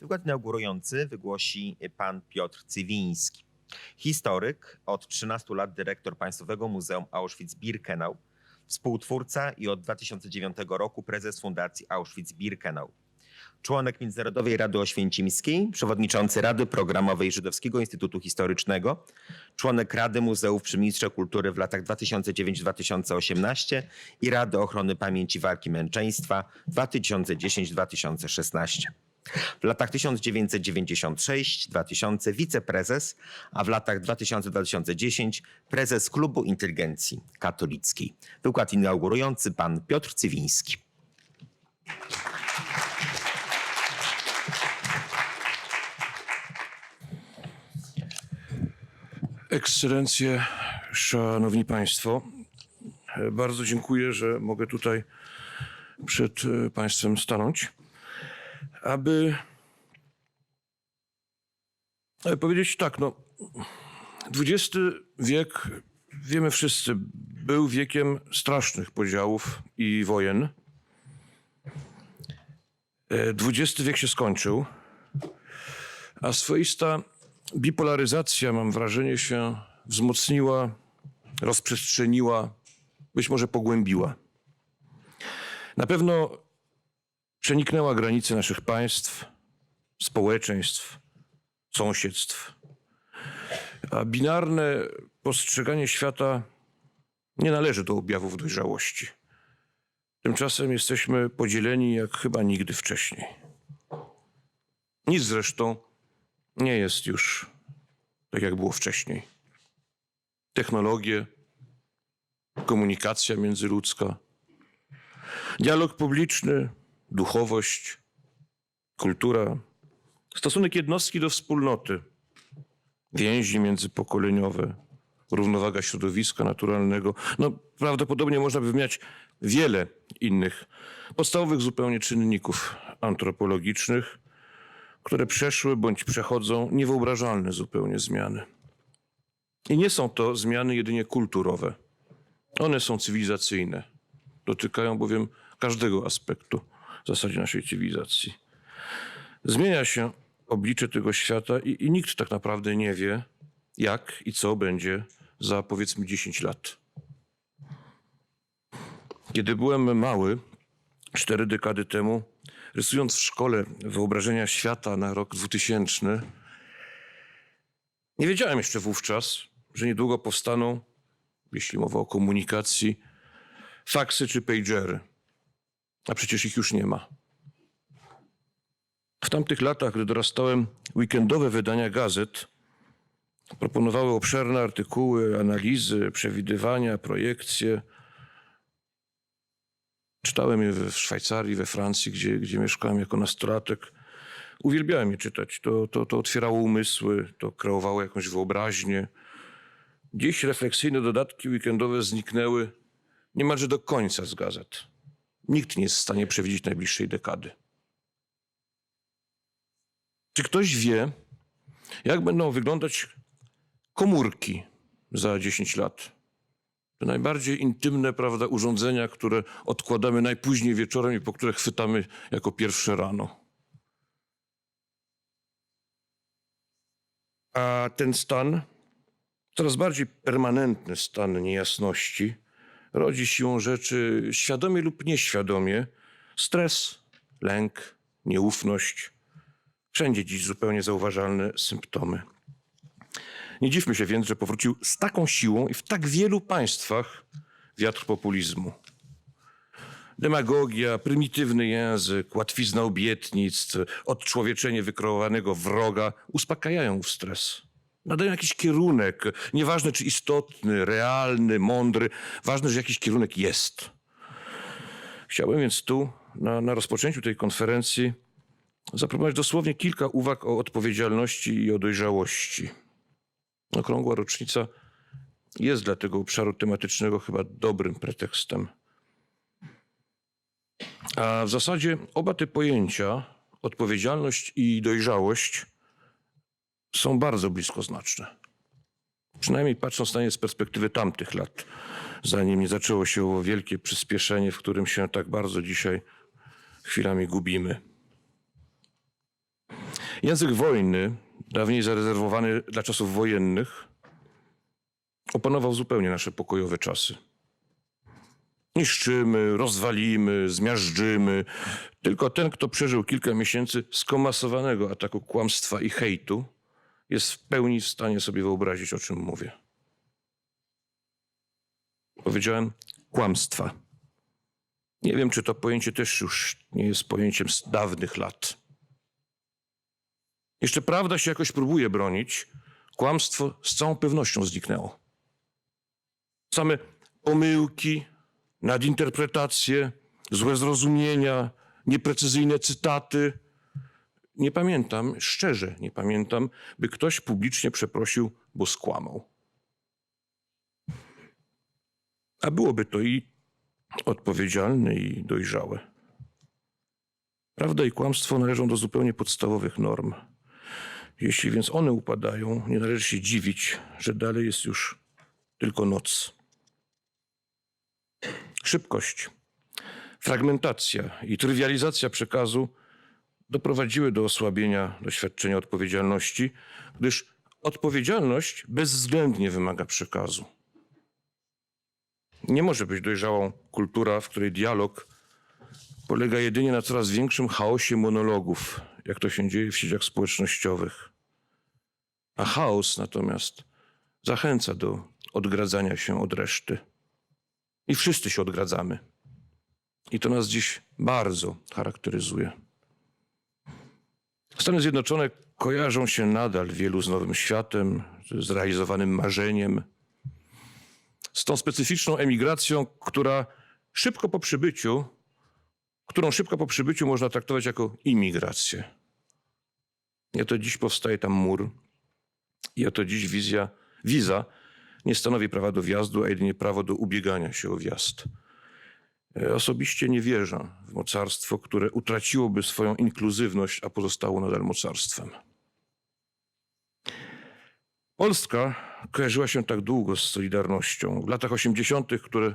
Wykład inaugurujący wygłosi pan Piotr Cywiński. Historyk, od 13 lat dyrektor Państwowego Muzeum Auschwitz-Birkenau, współtwórca i od 2009 roku prezes Fundacji Auschwitz-Birkenau. Członek Międzynarodowej Rady Oświęcimskiej, przewodniczący Rady Programowej Żydowskiego Instytutu Historycznego, członek Rady Muzeów przy Ministrze Kultury w latach 2009-2018 i Rady Ochrony Pamięci Walki Męczeństwa 2010-2016. W latach 1996-2000 wiceprezes, a w latach 2000-2010 prezes Klubu Inteligencji Katolickiej. Wykład inaugurujący pan Piotr Cywiński. Ekscelencje, Szanowni Państwo, bardzo dziękuję, że mogę tutaj przed Państwem stanąć, aby powiedzieć tak, no, XX wiek, wiemy wszyscy, był wiekiem strasznych podziałów i wojen. E, XX wiek się skończył, a swoista bipolaryzacja, mam wrażenie, się wzmocniła, rozprzestrzeniła, być może pogłębiła. Na pewno przeniknęła granice naszych państw, społeczeństw, sąsiedztw. A binarne postrzeganie świata nie należy do objawów dojrzałości. Tymczasem jesteśmy podzieleni jak chyba nigdy wcześniej. Nic zresztą nie jest już tak, jak było wcześniej. Technologie, komunikacja międzyludzka, dialog publiczny, duchowość, kultura, stosunek jednostki do wspólnoty, więzi międzypokoleniowe, równowaga środowiska naturalnego. No, prawdopodobnie można by wymieniać wiele innych podstawowych zupełnie czynników antropologicznych, które przeszły bądź przechodzą niewyobrażalne zupełnie zmiany. I nie są to zmiany jedynie kulturowe. One są cywilizacyjne. Dotykają bowiem każdego aspektu w zasadzie naszej cywilizacji. Zmienia się oblicze tego świata i, i nikt tak naprawdę nie wie, jak i co będzie za powiedzmy 10 lat. Kiedy byłem mały, cztery dekady temu, rysując w szkole wyobrażenia świata na rok 2000, nie wiedziałem jeszcze wówczas, że niedługo powstaną, jeśli mowa o komunikacji, faksy czy pagery. A przecież ich już nie ma. W tamtych latach, gdy dorastałem, weekendowe wydania gazet proponowały obszerne artykuły, analizy, przewidywania, projekcje. Czytałem je w Szwajcarii, we Francji, gdzie, gdzie mieszkałem jako nastolatek. Uwielbiałem je czytać. To, to, to otwierało umysły, to kreowało jakąś wyobraźnię. Dziś refleksyjne dodatki weekendowe zniknęły niemalże do końca z gazet. Nikt nie jest w stanie przewidzieć najbliższej dekady. Czy ktoś wie, jak będą wyglądać komórki za 10 lat? Te najbardziej intymne, prawda, urządzenia, które odkładamy najpóźniej wieczorem i po które chwytamy jako pierwsze rano. A ten stan, coraz bardziej permanentny stan niejasności, rodzi siłą rzeczy świadomie lub nieświadomie stres, lęk, nieufność. Wszędzie dziś zupełnie zauważalne symptomy. Nie dziwmy się więc, że powrócił z taką siłą i w tak wielu państwach wiatr populizmu. Demagogia, prymitywny język, łatwizna obietnic, odczłowieczenie wykreowanego wroga uspokajają w stres. Nadają jakiś kierunek, nieważne czy istotny, realny, mądry, ważne, że jakiś kierunek jest. Chciałbym więc tu, na, na rozpoczęciu tej konferencji, zaproponować dosłownie kilka uwag o odpowiedzialności i o dojrzałości. Okrągła rocznica jest dla tego obszaru tematycznego chyba dobrym pretekstem. A w zasadzie oba te pojęcia, odpowiedzialność i dojrzałość, są bardzo bliskoznaczne. Przynajmniej patrząc na nie z perspektywy tamtych lat, zanim nie zaczęło się owo wielkie przyspieszenie, w którym się tak bardzo dzisiaj chwilami gubimy. Język wojny, dawniej zarezerwowany dla czasów wojennych, opanował zupełnie nasze pokojowe czasy. Niszczymy, rozwalimy, zmiażdżymy. Tylko ten, kto przeżył kilka miesięcy skomasowanego ataku kłamstwa i hejtu, jest w pełni w stanie sobie wyobrazić, o czym mówię. Powiedziałem kłamstwa. Nie wiem, czy to pojęcie też już nie jest pojęciem z dawnych lat. Jeszcze prawda się jakoś próbuje bronić, kłamstwo z całą pewnością zniknęło. Same pomyłki, nadinterpretacje, złe zrozumienia, nieprecyzyjne cytaty. Nie pamiętam, szczerze nie pamiętam, by ktoś publicznie przeprosił, bo skłamał. A byłoby to i odpowiedzialne, i dojrzałe. Prawda i kłamstwo należą do zupełnie podstawowych norm. Jeśli więc one upadają, nie należy się dziwić, że dalej jest już tylko noc. Szybkość, fragmentacja i trywializacja przekazu doprowadziły do osłabienia doświadczenia odpowiedzialności, gdyż odpowiedzialność bezwzględnie wymaga przekazu. Nie może być dojrzałą kultura, w której dialog polega jedynie na coraz większym chaosie monologów, jak to się dzieje w sieciach społecznościowych. A chaos natomiast zachęca do odgradzania się od reszty. I wszyscy się odgradzamy. I to nas dziś bardzo charakteryzuje. Stany Zjednoczone kojarzą się nadal wielu z Nowym Światem, z zrealizowanym marzeniem, z tą specyficzną emigracją, która szybko po przybyciu, którą szybko po przybyciu można traktować jako imigrację. I oto dziś powstaje tam mur, i oto dziś wizja, wiza nie stanowi prawa do wjazdu, a jedynie prawo do ubiegania się o wjazd. E, Osobiście nie wierzę w mocarstwo, które utraciłoby swoją inkluzywność, a pozostało nadal mocarstwem. Polska kojarzyła się tak długo z Solidarnością. W latach 80., które,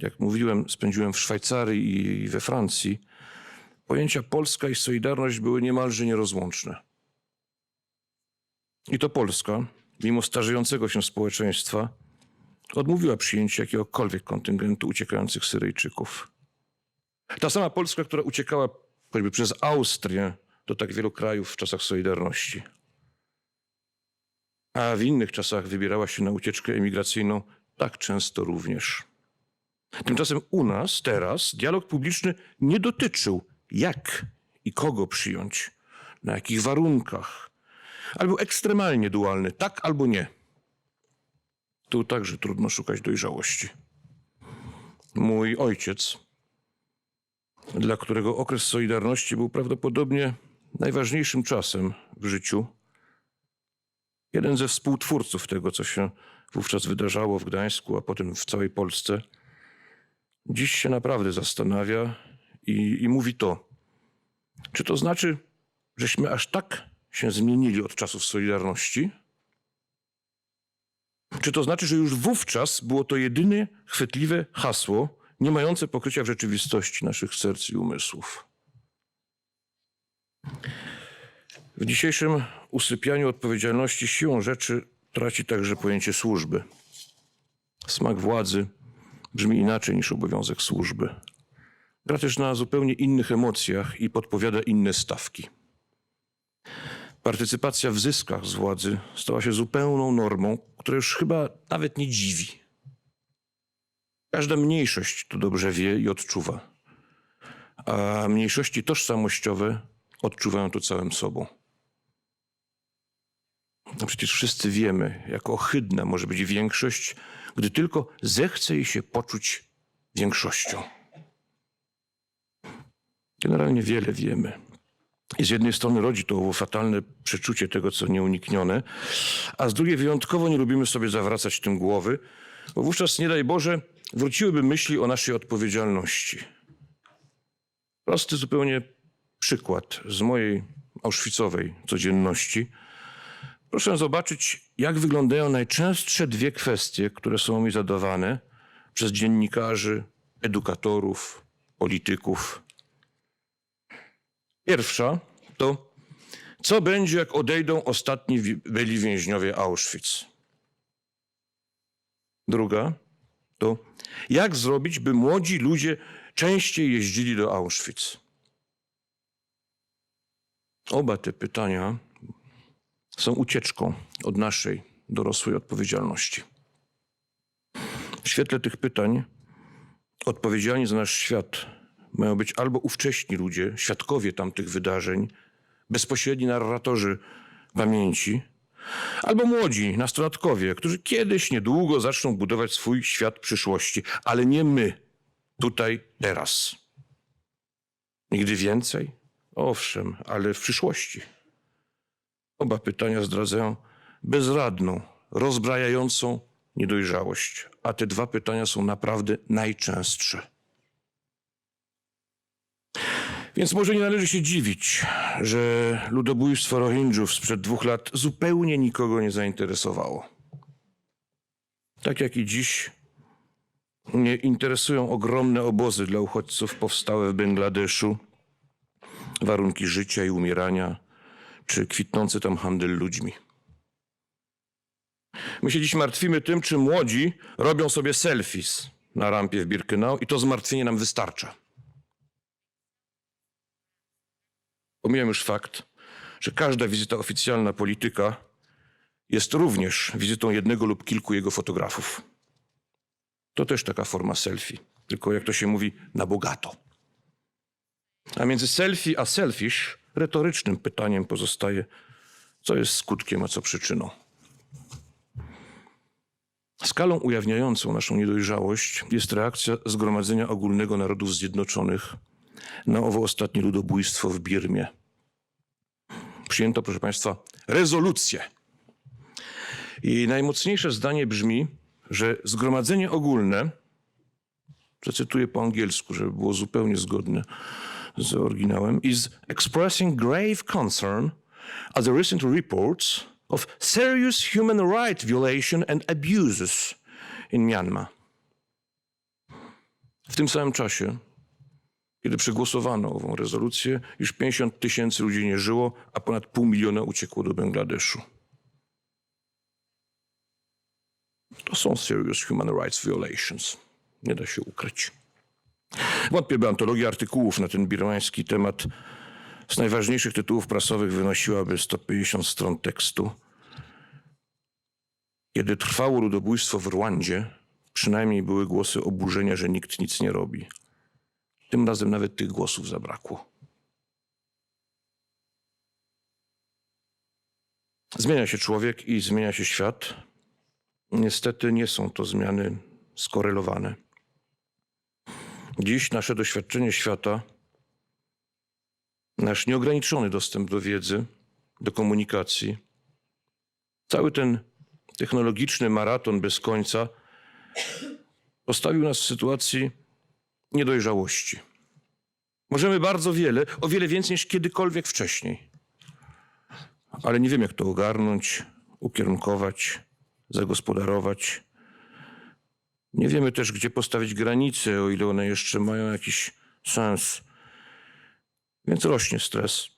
jak mówiłem, spędziłem w Szwajcarii i we Francji, pojęcia Polska i Solidarność były niemalże nierozłączne. I to Polska, mimo starzejącego się społeczeństwa, odmówiła przyjęcia jakiegokolwiek kontyngentu uciekających Syryjczyków. Ta sama Polska, która uciekała choćby przez Austrię do tak wielu krajów w czasach Solidarności. A w innych czasach wybierała się na ucieczkę emigracyjną tak często również. Tymczasem u nas teraz dialog publiczny nie dotyczył jak i kogo przyjąć, na jakich warunkach, ale był ekstremalnie dualny, tak albo nie. Tu także trudno szukać dojrzałości. Mój ojciec, dla którego okres Solidarności był prawdopodobnie najważniejszym czasem w życiu, jeden ze współtwórców tego, co się wówczas wydarzało w Gdańsku, a potem w całej Polsce, dziś się naprawdę zastanawia i, i mówi to. Czy to znaczy, żeśmy aż tak się zmienili od czasów Solidarności? Czy to znaczy, że już wówczas było to jedyne chwytliwe hasło, nie mające pokrycia w rzeczywistości naszych serc i umysłów? W dzisiejszym usypianiu odpowiedzialności siłą rzeczy traci także pojęcie służby. Smak władzy brzmi inaczej niż obowiązek służby. Gra też na zupełnie innych emocjach i podpowiada inne stawki. Partycypacja w zyskach z władzy stała się zupełną normą, która już chyba nawet nie dziwi. Każda mniejszość to dobrze wie i odczuwa, a mniejszości tożsamościowe odczuwają to całym sobą. No przecież wszyscy wiemy, jak ohydna może być większość, gdy tylko zechce jej się poczuć większością. Generalnie wiele wiemy. I z jednej strony rodzi to owo fatalne przeczucie tego, co nieuniknione, a z drugiej wyjątkowo nie lubimy sobie zawracać tym głowy, bo wówczas, nie daj Boże, wróciłyby myśli o naszej odpowiedzialności. Prosty zupełnie przykład z mojej auschwitzowej codzienności. Proszę zobaczyć, jak wyglądają najczęstsze dwie kwestie, które są mi zadawane przez dziennikarzy, edukatorów, polityków. Pierwsza to, co będzie, jak odejdą ostatni byli więźniowie Auschwitz. Druga to jak zrobić, by młodzi ludzie częściej jeździli do Auschwitz. Oba te pytania są ucieczką od naszej dorosłej odpowiedzialności. W świetle tych pytań odpowiedzialni za nasz świat mają być albo ówcześni ludzie, świadkowie tamtych wydarzeń, bezpośredni narratorzy pamięci, albo młodzi nastolatkowie, którzy kiedyś niedługo zaczną budować swój świat przyszłości, ale nie my, tutaj, teraz. Nigdy więcej? Owszem, ale w przyszłości. Oba pytania zdradzają bezradną, rozbrajającą niedojrzałość, a te dwa pytania są naprawdę najczęstsze. Więc może nie należy się dziwić, że ludobójstwo Rohingjów sprzed dwóch lat zupełnie nikogo nie zainteresowało. Tak jak i dziś nie interesują ogromne obozy dla uchodźców powstałe w Bangladeszu, warunki życia i umierania, czy kwitnący tam handel ludźmi. My się dziś martwimy tym, czy młodzi robią sobie selfies na rampie w Birkenau i to zmartwienie nam wystarcza. Pomijam już fakt, że każda wizyta oficjalna polityka jest również wizytą jednego lub kilku jego fotografów. To też taka forma selfie, tylko jak to się mówi, na bogato. A między selfie a selfish retorycznym pytaniem pozostaje, co jest skutkiem, a co przyczyną. Skalą ujawniającą naszą niedojrzałość jest reakcja Zgromadzenia Ogólnego Narodów Zjednoczonych na owo ostatnie ludobójstwo w Birmie. Przyjęto, proszę Państwa, rezolucję. I najmocniejsze zdanie brzmi, że Zgromadzenie Ogólne, przecytuję po angielsku, żeby było zupełnie zgodne z oryginałem, is expressing grave concern at the recent reports of serious human rights violation and abuses in Myanmar. W tym samym czasie, kiedy przegłosowano ową rezolucję, już 50 tysięcy ludzi nie żyło, a ponad pół miliona uciekło do Bangladeszu. To są serious human rights violations. Nie da się ukryć. Wątpię, by antologia artykułów na ten birmański temat z najważniejszych tytułów prasowych wynosiłaby 150 stron tekstu. Kiedy trwało ludobójstwo w Rwandzie, przynajmniej były głosy oburzenia, że nikt nic nie robi. Tym razem nawet tych głosów zabrakło. Zmienia się człowiek i zmienia się świat. Niestety nie są to zmiany skorelowane. Dziś nasze doświadczenie świata, nasz nieograniczony dostęp do wiedzy, do komunikacji, cały ten technologiczny maraton bez końca postawił nas w sytuacji niedojrzałości. Możemy bardzo wiele, o wiele więcej niż kiedykolwiek wcześniej, ale nie wiem, jak to ogarnąć, ukierunkować, zagospodarować. Nie wiemy też, gdzie postawić granice, o ile one jeszcze mają jakiś sens. Więc rośnie stres,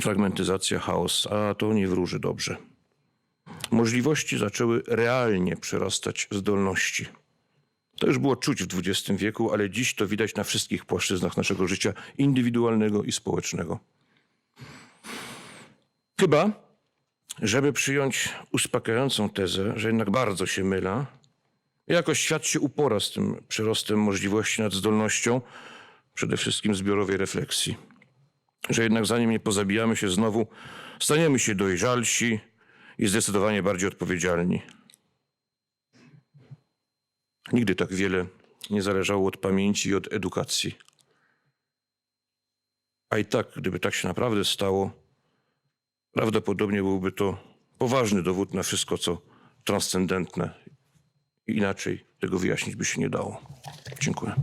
fragmentyzacja, chaos, a to nie wróży dobrze. Możliwości zaczęły realnie przerastać zdolności. To już było czuć w XX wieku, ale dziś to widać na wszystkich płaszczyznach naszego życia indywidualnego i społecznego. Chyba, żeby przyjąć uspokajającą tezę, że jednak bardzo się myla, jakoś świat się upora z tym przyrostem możliwości nad zdolnością, przede wszystkim zbiorowej refleksji. Że jednak zanim nie pozabijamy się znowu, staniemy się dojrzalsi i zdecydowanie bardziej odpowiedzialni. Nigdy tak wiele nie zależało od pamięci i od edukacji. A i tak, gdyby tak się naprawdę stało, prawdopodobnie byłby to poważny dowód na wszystko, co transcendentne. Inaczej tego wyjaśnić by się nie dało. Dziękuję.